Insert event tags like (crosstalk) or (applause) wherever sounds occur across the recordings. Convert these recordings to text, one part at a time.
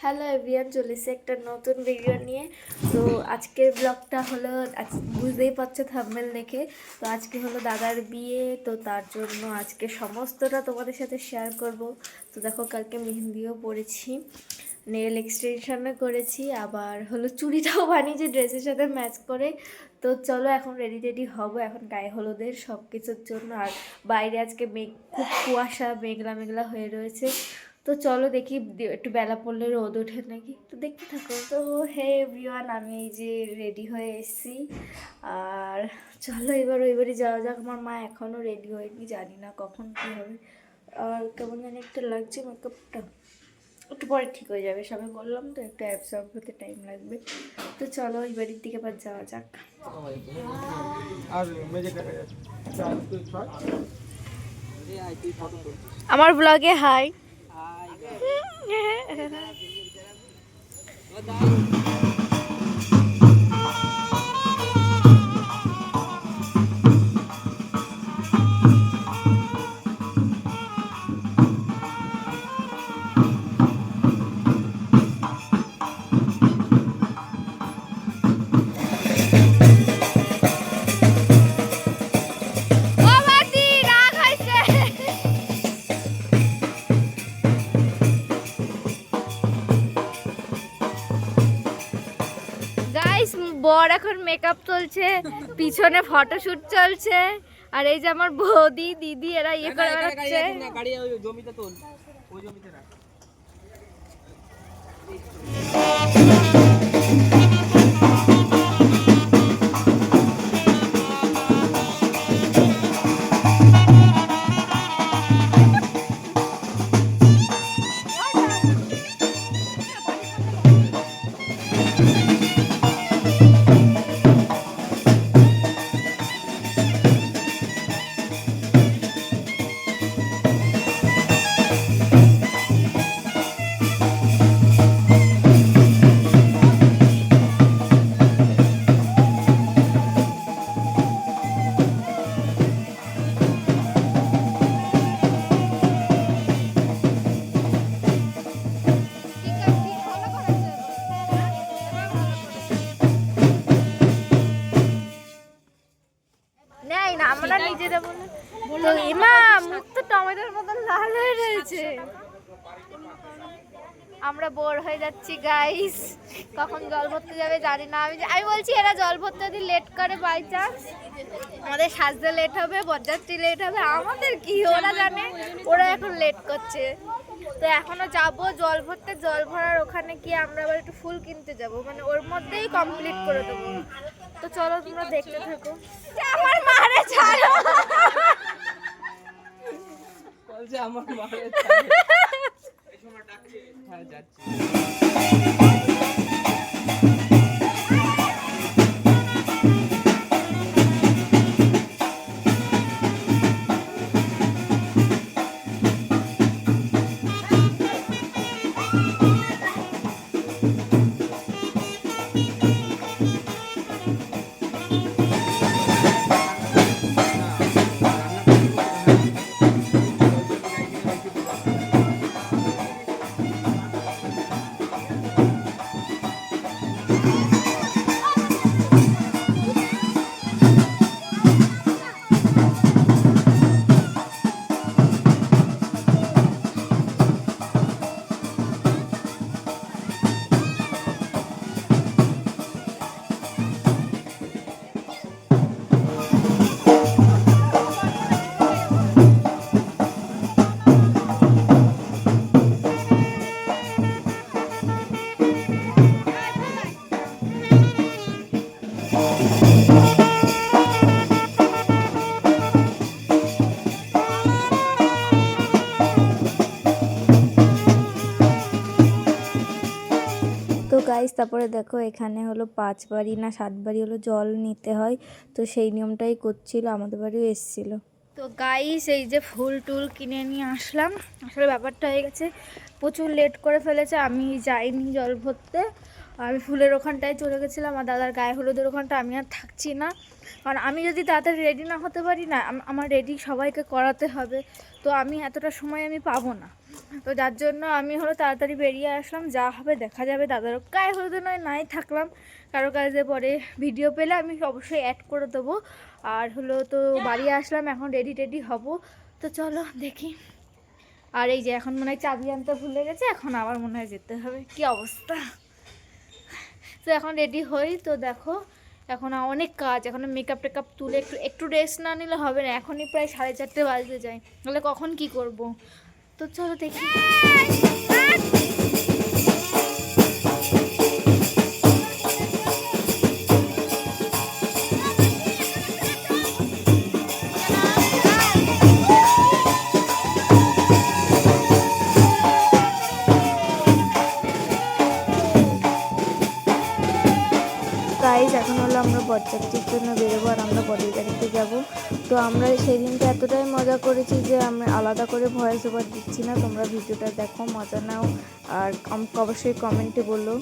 Hello avian চলেছে একটা নতুন ভিডিও নিয়ে। তো আজকের ব্লগটা হলো, আজ- বুঝতেই পারছ থাম্বেল দেখে। তো আজকে হলো দাদার বিয়ে, তো তার জন্য আজকে সমস্তটা তোমাদের সাথে শেয়ার করব। তো দেখো, কালকে মেহেন্দিও পরেছি নেল এক্সটেনশনও করেছি, আবার হলো চুড়িটাও বানিয়েছি ড্রেসের সাথে ম্যাচ করে। তো চলো, এখন রেডি রেডি হব। এখন গায়ে হলুদের সব কিছুর জন্য। আর বাইরে আজকে মেঘ, খুব কুয়াশা, মেঘলা মেঘলা হয়ে রয়েছে। তো চলো দেখি একটু বেলা পড়লে রোদ ওঠে নাকি? তো দেখতে থাকো। তো হে এভরিওয়ান আমি এই যে রেডি হয়ে এসেছি। আর চলো এবার ওই বাড়ি যাওয়া যাক। আমার মা এখনও রেডি হয়নি জানি না কখন কী হবে। আর কেমন জানি একটা লাগছে মেকআপটা একটু পরে ঠিক হয়ে যাবে সবে বললাম তো একটু অ্যাবসর্ব হতে টাইম লাগবে। তো চলো ওই বাড়ির দিকে আবার যাওয়া যাক। আমার ব্লগে হাই Yeah. (laughs) এখন মেকআপ চলছে পিছনে ফটোশুট চলছে আর এই যে আমার বৌদি দিদি এরা ইয়ে করে বেড়াচ্ছে জমিতে তোল ওই জমিতে যাচ্ছি গাইস কখন জল ভরতে যাবে জানি না। আমি আমি বলছি, এরা জল ভরতে যদি লেট করে বাই চান্স আমাদের সাজতে লেট হবে, বরযাত্রী লেট হবে। আমাদের কি, ওরা জানে? ওরা এখন লেট করছে। তো এখনও যাব জল ভরতে। জল ভরার ওখানে গিয়ে আমরা আবার একটু ফুল কিনতে যাব। মানে ওর মধ্যেই কমপ্লিট করে দেবো। তো চলো তোমরা দেখতে থাকো। আমার মারে ছাড়ো। বলছে, আমার মায়ের হ্যাঁ যাচ্ছি। তারপরে দেখো এখানে হলো পাঁচ বাড়ি না সাত বাড়ি হলো জল নিতে হয়। তো সেই নিয়মটাই করছিল, আমাদের বাড়িও এসেছিল। তো গাইস এই যে ফুল টুল কিনে নিয়ে আসলাম। আসলে ব্যাপারটা হয়ে গেছে, প্রচুর লেট করে ফেলেছে, আমি যাইনি জল ভরতে। আমি ফুলের ওখানটায় চলে গেছিলাম, আর দাদার গায়ে হলুদের ওখানটা আমি আর থাকছি না। কারণ আমি যদি তাড়াতাড়ি রেডি না হতে পারি না আমার রেডি সবাইকে করাতে হবে। তো আমি এতটা সময় আমি পাবো না। তো যার জন্য আমি হলো তাড়াতাড়ি বেরিয়ে আসলাম, যা হবে দেখা যাবে দাদারও গায়ে হলুদে নয়, নাই থাকলাম। কারও কাজে পরে ভিডিও পেলে আমি অবশ্যই অ্যাড করে দেবো। আর হলো তো বাড়ি আসলাম, এখন রেডি টেডি হব। তো চলো দেখি। আর এই যে এখন মনে হয় চাবি আনতে ভুলে গেছে, এখন আবার মনে হয় যেতে হবে। কি অবস্থা? তো এখন রেডি হই, তো দেখো এখন অনেক কাজ, এখন মেকআপ টেকআপ তুলে একটু একটু রেস্ট না নিলে হবে না। এখনই প্রায় সাড়ে চারটে বাজতে যায়। তাহলে কখন কি করব? তো চলো দেখি মজা করেছি যে আমি আলাদা করে ভয়েস ওভার দিচ্ছি না, তোমরা ভিডিওটা দেখো, মজা নাও, আর অবশ্যই কমেন্টে বলো।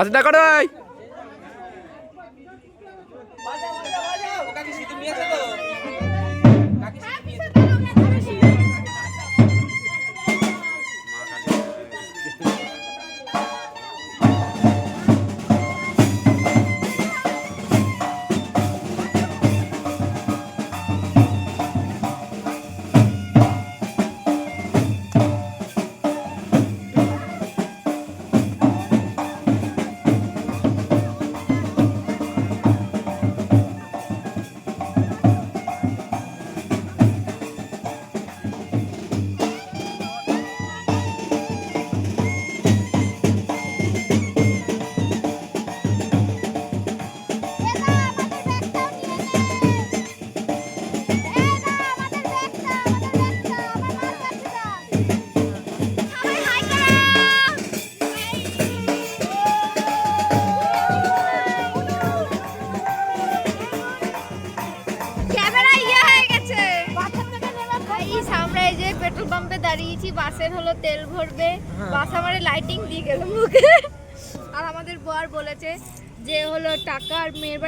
汗だかない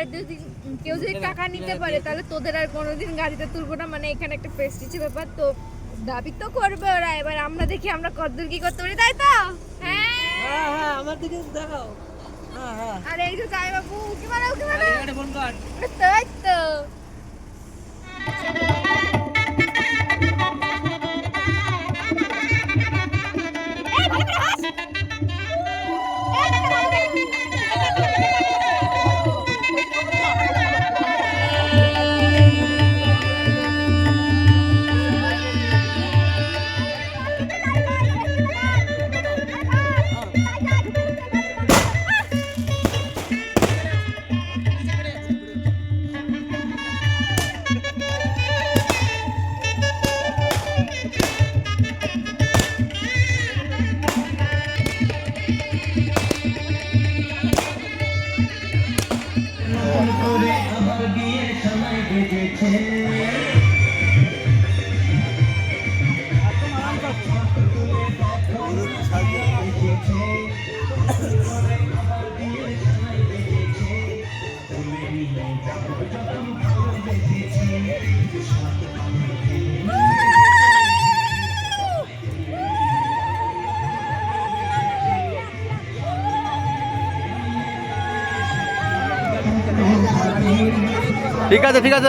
আর যদি কেউ যদি টাকা নিতে পারে তাহলে তোদের আর কোনোদিন গাড়িতে তুলবো না। মানে এখানে একটা প্রেস্টিজ ব্যাপার তো দাবি তো করবে ওরা। এবার আমরা দেখি আমরা কতদূর কি করতে পারি তাই তো? হ্যাঁ হ্যাঁ। হ্যাঁ আমার দিকে দেখাও। হ্যাঁ হ্যাঁ। আর এই যে যাই বাবু কি মানে কি মানে ফোন কর তাই তো। ঠিক আছে ঠিক আছে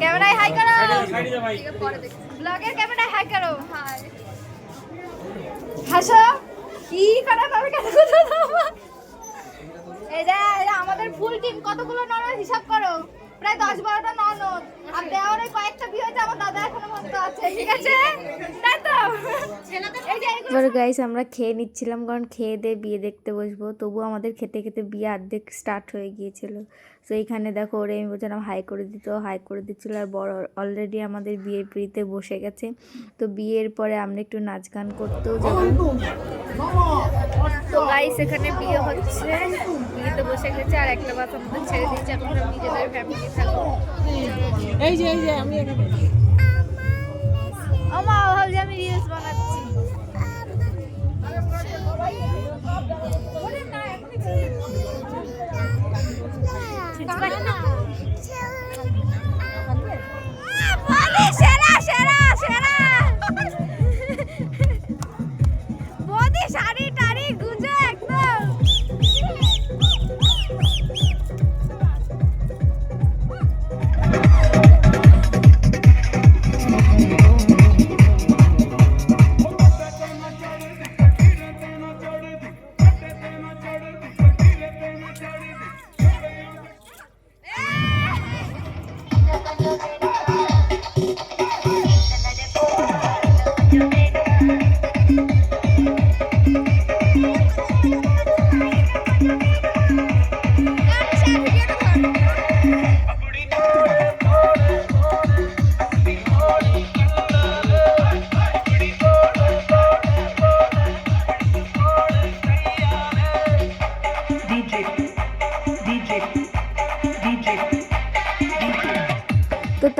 ক্যামেরায় হাই করো। ব্লগের ক্যামেরায় হাই করো হাই। হাসো? কি করা তবে কেন কথা এই যে আমাদের ফুল টিম কতগুলো ননদ হিসাব করো? প্রায় দশ বারোটা ননদ। আর দেওয়ারে কয়েকটা বিয়ে হয়েছে আমার দাদা এখনও আছে ঠিক আছে? তাই তো? এবার গাইস আমরা খেয়ে নিচ্ছিলাম কারণ খেয়ে দিয়ে বিয়ে দেখতে বসবো। তবুও আমাদের খেতে খেতে বিয়ে অর্ধেক স্টার্ট হয়ে গিয়েছিল। তো এইখানে দেখো ওরে আমি বলছিলাম হাই করে দিত হাই করে দিচ্ছিল আর বড় অলরেডি আমাদের বিয়ের পিড়িতে বসে গেছে। তো বিয়ের পরে আমরা একটু নাচ গান করতেও যাব। তো গাইস এখানে বিয়ে হচ্ছে। বিয়েতে বসে গেছে আর একটা বাস আমাদের ছেড়ে দিয়েছে এখন আমরা নিজেদের ফ্যামিলি থাকব। এই যে এই যে আমি এখানে। আমা ভাবছি আমি রিলস বানাচ্ছি। সেরা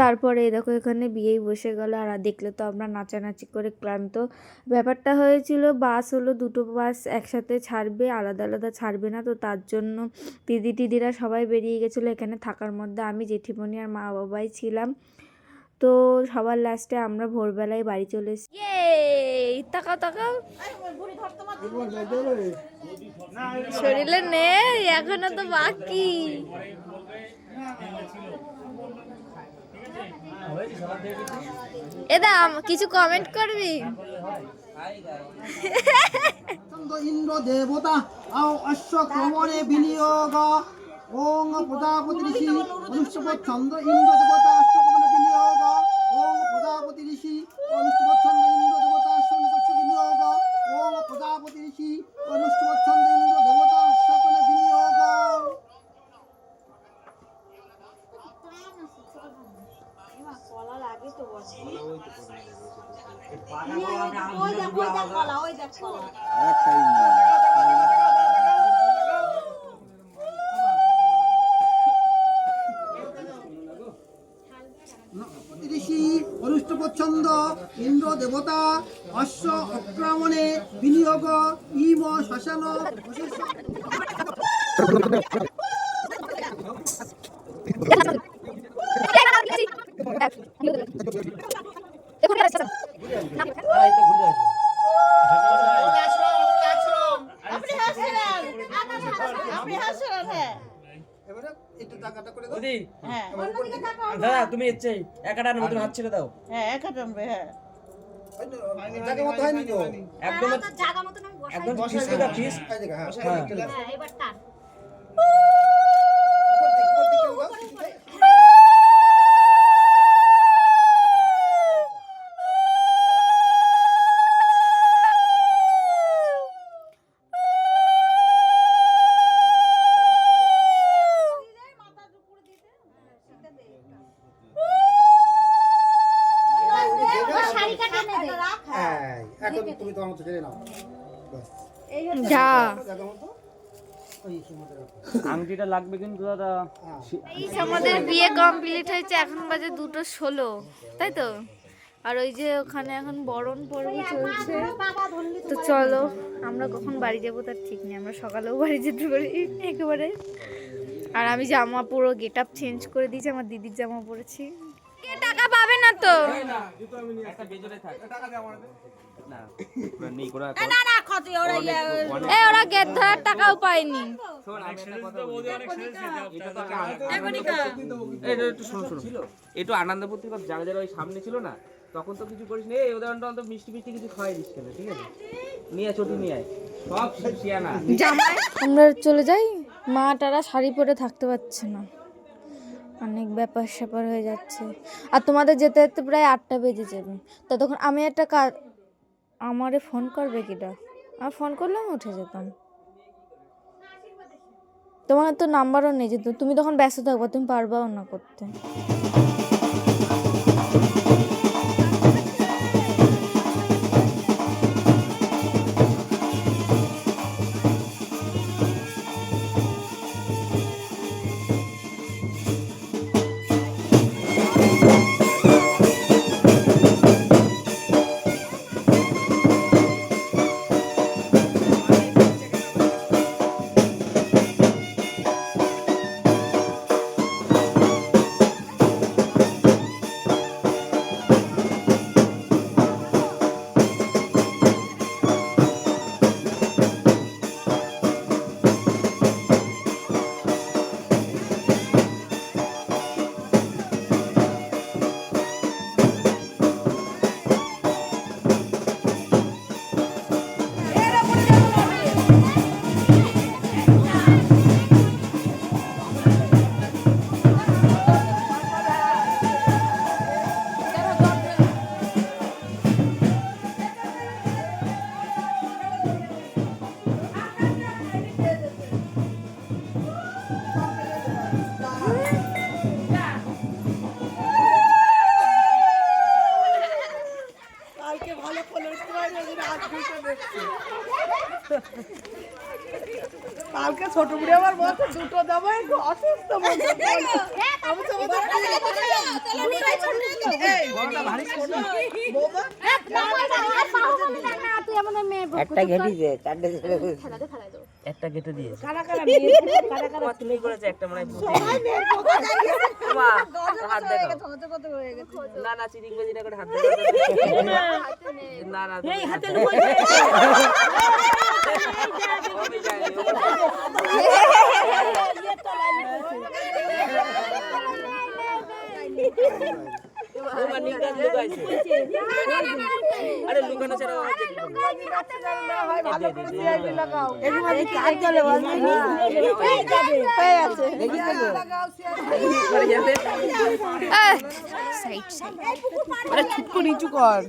তারপরে দেখো এখানে বিয়েই বসে গেল। আর দেখলে তো আমরা নাচানাচি করে ক্লান্ত। ব্যাপারটা হয়েছিল, বাস হলো, দুটো বাস একসাথে ছাড়বে, আলাদা আলাদা ছাড়বে না। তো তার জন্য দিদি টিদিরা সবাই বেরিয়ে গেছিল এখানে থাকার মধ্যে। আমি জেঠিমণি আর মা বাবাই ছিলাম। তো সবার লাস্টে আমরা ভোরবেলায় বাড়ি চলে এসেছি তাকাও তাকাও। শরীরে নেই, এখনও তো বাকি। এদা কিছু কমেন্ট করবি? ইন্দ্র দেবতা, আও অশ্ব কমরে বিনিয়োগ। ওং প্রজাপতি ঋষি অনুষ্ঠব চন্দ্র ইন্দ্র দেবতা অশ্ব কমরে বিনিয়োগ। ওং প্রজাপতি ঋষি অনুষ্ঠব চন্দ্র ইন্দ্র দেবতা অশ্ব বিনিয়োগ ওং প্রজাপতি ঋষি অনুষ্ঠব চন্দ্র ইন্দ্র দেবতা অশ্ব ক্রমণে বিনিয়োগ ঋষি অনুষ্ঠপচ্ছন্দ ইন্দ্র দেবতা অশ্ব অক্রমণে বিনিয়োগ ইম শ্মশান এবারে একটু টাকাটা করে দাও দিদি হ্যাঁ। দাদা তুমি ইচ্ছে একাটা আনব তুমি হাত ছেড়ে দাও। হ্যাঁ এক টানবে হ্যাঁ। একদম একদম ফিস করে ফিস হ্যাঁ। এবার উপর দিক, উপর দিকটা দাও। হ্যাঁ, এখন তুমি তোমার মতো ছেড়ে নাও। যা। আংটিটা লাগবে কিন্তু দাদা। আমাদের বিয়ে কমপ্লিট হয়েছে এখন বাজে দুটো ষোলো তাই তো? আর ওই যে ওখানে এখন বরণ পর্ব চলছে। তো চলো আমরা কখন বাড়ি যাব তার ঠিক নেই আমরা সকালেও বাড়ি যেতে পারি একেবারে। আর আমি জামা পুরো গেট আপ চেঞ্জ করে দিয়েছি আমার দিদির জামা পরেছি। কে টাকা পাবে না তো? ওরা গেট ধরার টাকাও পায়নি একটা আনন্দপুর থেকে যারা যারা ওই সামনে ছিল না তখন তো কিছু করিস এই উদাহরণটা অন্তত মিষ্টি মিষ্টি কিছু খাওয়াই দিস কেন ঠিক আছে? নিয়ে ছোটি নিয়ে আয়। সব শিয়ানা আমরা চলে যাই। মা তারা শাড়ি পরে থাকতে পারছে না। অনেক ব্যাপার স্যাপার হয়ে যাচ্ছে। আর তোমাদের যেতে যেতে প্রায় আটটা বেজে যাবে। ততক্ষণ আমি একটা কাজ আমারে ফোন করবে কিটা? আর ফোন করলে আমি উঠে যেতাম। তোমার তো নাম্বারও নেই যেত তুমি তখন ব্যস্ত থাকব, তুমি পারবাও না করতে। ছোট বুড়ি আমার বলছে দুটো দেবো একটু অসুস্থ মনে হয়। একটা ঘেটি দে চারটে ছেলে একটা গেটে দিয়েছে কারা কারা কারা কারা তুমি করেছে একটা মনে হয় হাত দেখাও না না বাজি না করে হাত না না এই হাতে আরে লুকানো ছাড়া আর করে নিচু কর।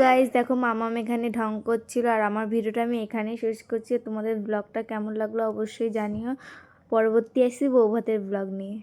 গাইজ দেখো মামাম এখানে ঢং করছিল আর আমার ভিডিওটা আমি এখানেই শেষ করছি। তোমাদের ব্লগটা কেমন লাগল অবশ্যই জানিও। পরবর্তী আসি বৌভাতের ব্লগ নিয়ে।